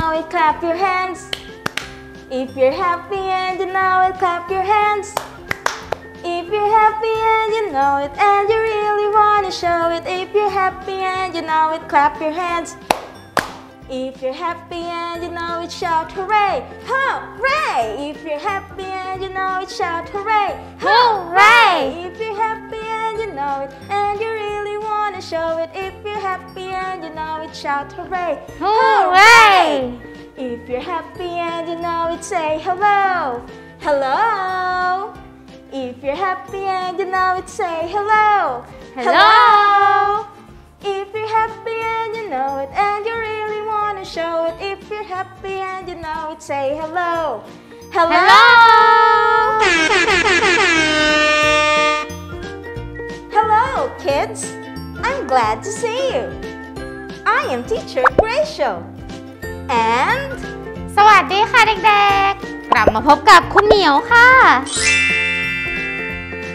clap your hands. If you're happy and you know it, clap your hands. If you're happy and you know it, and you really wanna show it. If you're happy and you know it, clap your hands. If you're happy and you know it, shout hooray! Hooray! If you're happy and you know it, shout hooray! Hooray! If you're happy and you know it, and you really wanna show it. If you're happy and you know it, shout hooray! Hooray! If you're happy and you know it, say hello! Hello! If you're happy and you know it, say hello! Hello! If you're happy and you know it, and you really wanna show it. If you're happy and you know it, say hello! Hello! Hello, kids! I'm glad to see am teacher Gracio. And สวัสดีค่ะเด็กๆ กลับมาพบกับคุณเหมียวค่ะ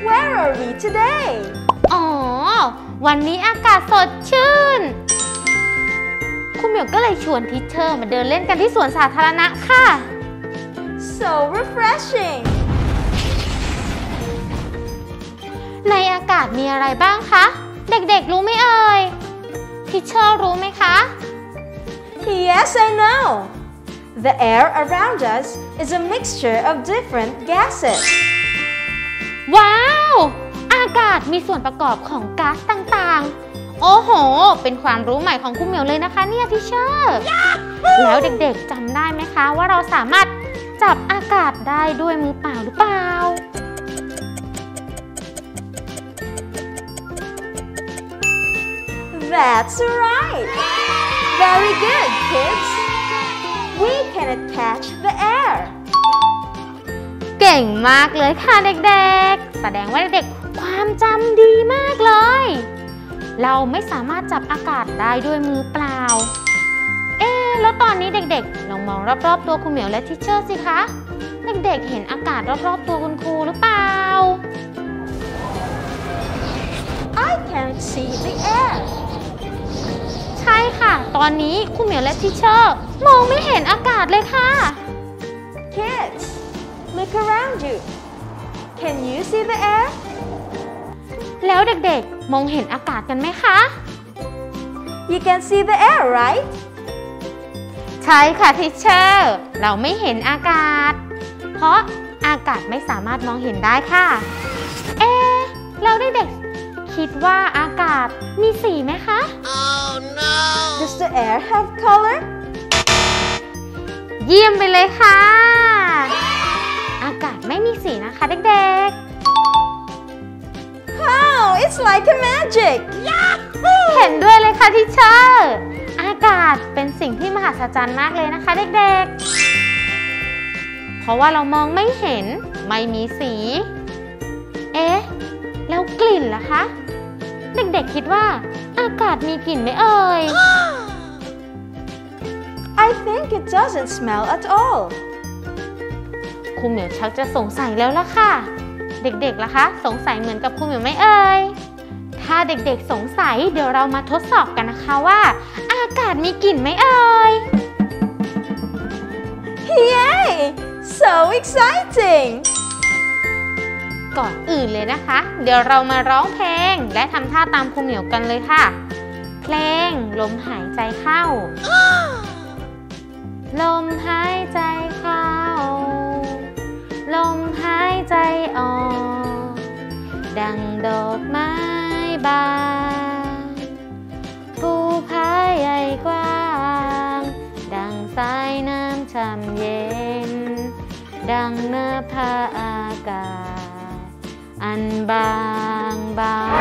where are we today? อ๋อ วันนี้อากาศสดชื่น คุณเหมียวก็เลยชวนทิชเชอร์มาเดินเล่นกันที่สวนสาธารณะค่ะ So refreshing! ในอากาศมีอะไรบ้างคะ เด็กๆรู้ไหมเอ่ย I know. The air around us is a mixture of different gases. ว้าว อากาศมีส่วนประกอบของก๊าซต่างๆ โอ้โห เป็นความรู้ใหม่ของคุณเหมียวเลยนะคะเนี่ยทิเชอร์แล้วเด็กๆจำได้ไหมคะว่าเราสามารถจับอากาศได้ด้วยมือเปล่าหรือเปล่า That's right. Very good, kids. We cannot catch the air. เก่งมากเลยค่ะเด็กๆ แสดงว่าเด็กๆ ความจำดีมากเลย เราไม่สามารถจับอากาศได้ด้วยมือเปล่า เอ๊ะแล้วตอนนี้เด็กๆ ลองมองรอบๆ ตัวคุณเหมียวและทิชเชอร์สิคะ เด็กๆ เห็นอากาศรอบๆ ตัวคุณครูหรือเปล่า I can't see the air. ใช่ค่ะ ตอนนี้คุณเหมียวและทิชเชอร์ มองไม่เห็นอากาศเลยค่ะ Kids, look around you. Can you see the air? แล้วเด็กๆ มองเห็นอากาศกันไหมคะ You can see the air, right? ใช่ค่ะทิชเชอร์เราไม่เห็นอากาศ เพราะอากาศไม่สามารถมองเห็นได้ค่ะ เอ๊ะแล้วเด็กๆคิดว่าอากาศมีสีไหมคะ Does the air have color? เยี่ยมไปเลยค่ะ อากาศไม่มีสีนะคะเด็ก Oh, it's like a magic. ๆเห็นด้วยเลยค่ะทิชเชอร์อากาศเป็นสิ่งที่มหัศจรรย์มากเลยนะคะเด็กๆ เพราะว่าเรามองไม่เห็น ไม่มีสี เอ๊ะ แล้วกลิ่นล่ะคะ เด็กๆคิดว่า อากาศมีกลิ่นไหมเอ่ย I think it doesn't smell at all. ครูเหมียวชักจะสงสัยแล้วล่ะค่ะ เด็กๆล่ะคะ สงสัยเหมือนกับครูเหมียวไหมเอ่ย ถ้าเด็กๆสงสัยเดี๋ยวเรามาทดสอบกันนะคะว่า อากาศมีกลิ่นไหมเอ่ย Yay! So exciting! ก่อนอื่นเลยนะคะ เดี๋ยวเรามาร้องเพลงและทำท่าตามครูเหมียวกันเลยค่ะ เพลงลมหายใจเข้า ลมหายใจเข้า ลมหายใจออก ดังดอกไม้บานภูผาใหญ่กว้าง ดังสายน้ำช่ำเย็น ดังเนื้อผ้าอากาศ อันบางบาง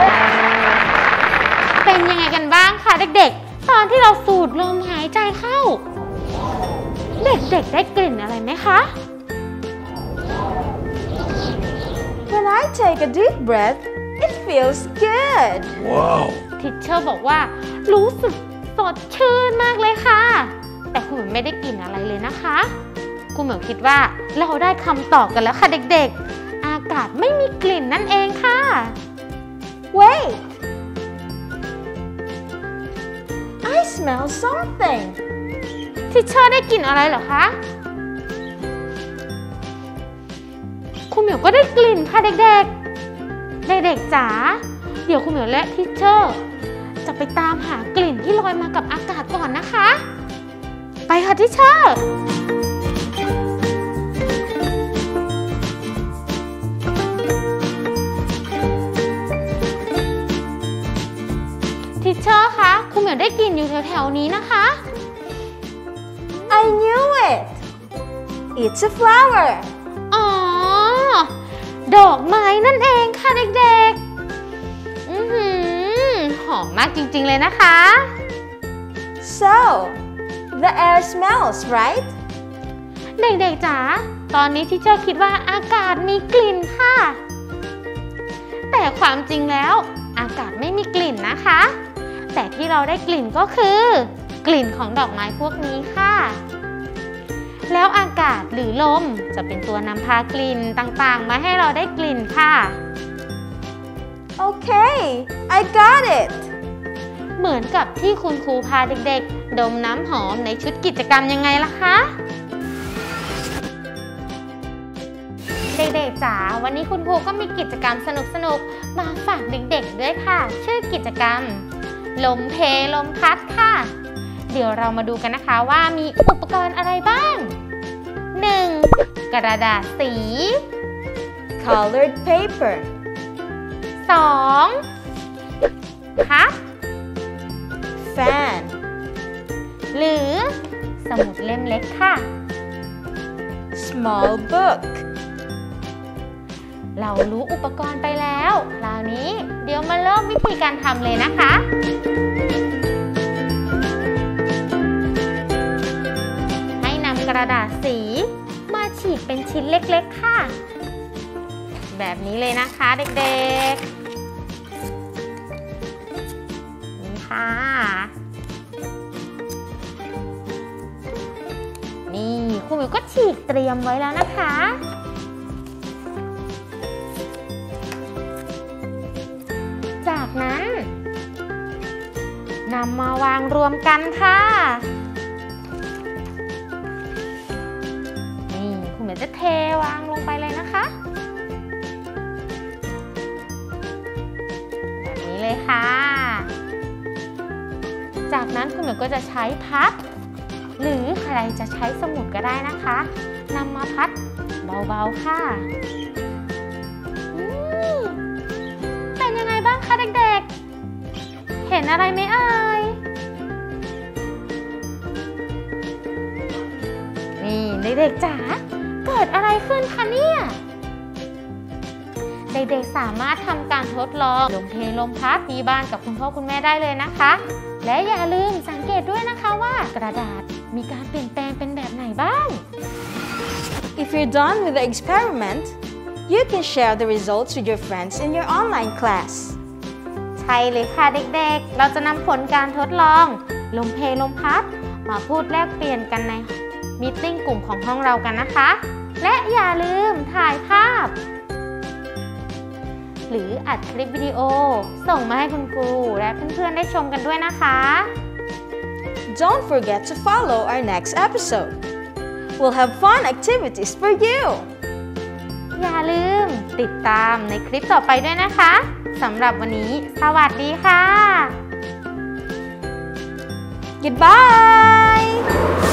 เป็นยังไงกันบ้างคะเด็กๆ ตอนที่เราสูดลมหายใจเข้า เด็กๆได้กลิ่นอะไรไหมคะ When I take a deep breath, it feels good. Wow. ทิชเชอร์บอกว่ารู้สึกสดชื่นมากเลยค่ะ แต่คุณเหมียวไม่ได้กลิ่นอะไรเลยนะคะ คุณเหมียวคิดว่าเราได้คำตอบกันแล้วค่ะเด็กๆ อากาศไม่มีกลิ่นนั่นเองค่ะ Wait! I smell something. ทิชเชอร์ได้กลิ่นอะไรเหรอคะ คุณเหมียวก็ได้กลิ่นค่ะเด็กๆ เด็กๆจ๋า เดี๋ยวคุณเหมียวและทิชเชอร์ จะไปตามหากลิ่นที่ลอยมากับอากาศก่อนนะคะ ไปค่ะทิชเชอร์ทิชเชอร์คะคุณเหมียวได้กลิ่นอยู่แถวๆนี้นะคะ it's a flower อ๋อ ดอกไม้นั่นเองค่ะเด็กๆ อือหือหอมมากจริงๆเลยนะคะ so the air smells right เด็กๆจ๋า ตอนนี้ที่เชอร์คิดว่าอากาศมีกลิ่นค่ะ แต่ความจริงแล้ว อากาศไม่มีกลิ่นนะคะ แต่ที่เราได้กลิ่นก็คือ กลิ่นของดอกไม้พวกนี้ค่ะ แล้วอากาศหรือลมจะเป็นตัวนำพากลิ่นต่างๆ มาให้เราได้กลิ่นค่ะ okay I got it เหมือนกับที่คุณครูพาเด็กๆ ดมน้ำหอมในชุดกิจกรรมยังไงล่ะคะ เด็กๆจ๋าวันนี้คุณครูก็มีกิจกรรมสนุกๆ มาฝากเด็กๆด้วยค่ะ ชื่อกิจกรรม ลมเพลมพัดค่ะ เดี๋ยวเรามาดูกันนะคะว่ามีอุปกรณ์อะไรบ้าง 1. กระดาษสี colored paper 2. พัด fan หรือสมุดเล่มเล็กค่ะ small book เรารู้อุปกรณ์ไปแล้วคราวนี้เดี๋ยวมาเริ่มวิธีการทำเลยนะคะ ให้นำกระดาษสีมาฉีก เป็นชิ้นเล็กๆค่ะ แบบนี้เลยนะคะเด็กๆ นี่ค่ะ นี่ครูหมิวก็ฉีกเตรียมไว้แล้วนะคะจากนั้นนำมาวางรวมกันค่ะ เทวางลงไปเลยนะคะ แบบนี้เลยค่ะ จากนั้นคุณหมือก็จะใช้พัด หรือใครจะใช้สมุดก็ได้นะคะนำมาพัดเบาๆค่ะเป็นยังไงบ้างคะเด็กๆ เห็นอะไรไหมเอ่ยนี่เด็กๆจ๋า ดอะไรขึ้นคะเนี่ย เด็กๆสามารถทำการทดลองลมเทลมพัดที่บ้านกับคุณพ่อคุณแม่ได้เลยนะคะ และอย่าลืมสังเกตด้วยนะคะว่ากระดาษมีการเปลี่ยนแปลงเป็นแบบไหนบ้าง If you're done with the experiment, you can share the results with your friends in your online class. ใช่เลยค่ะเด็กๆ เราจะนำผลการทดลอง ลมเพลลมพัด มาพูดแลกเปลี่ยนกันในมีตติ้งกลุ่มของห้องเรากันนะคะ และอย่าลืมถ่ายภาพ หรืออัดคลิปวิดีโอ ส่งมาให้คุณครูและเพื่อนๆได้ชมกันด้วยนะคะ Don't forget to follow our next episode. We'll have fun activities for you. อย่าลืมติดตามในคลิปต่อไปด้วยนะคะสำหรับวันนี้ สวัสดีค่ะ Goodbye!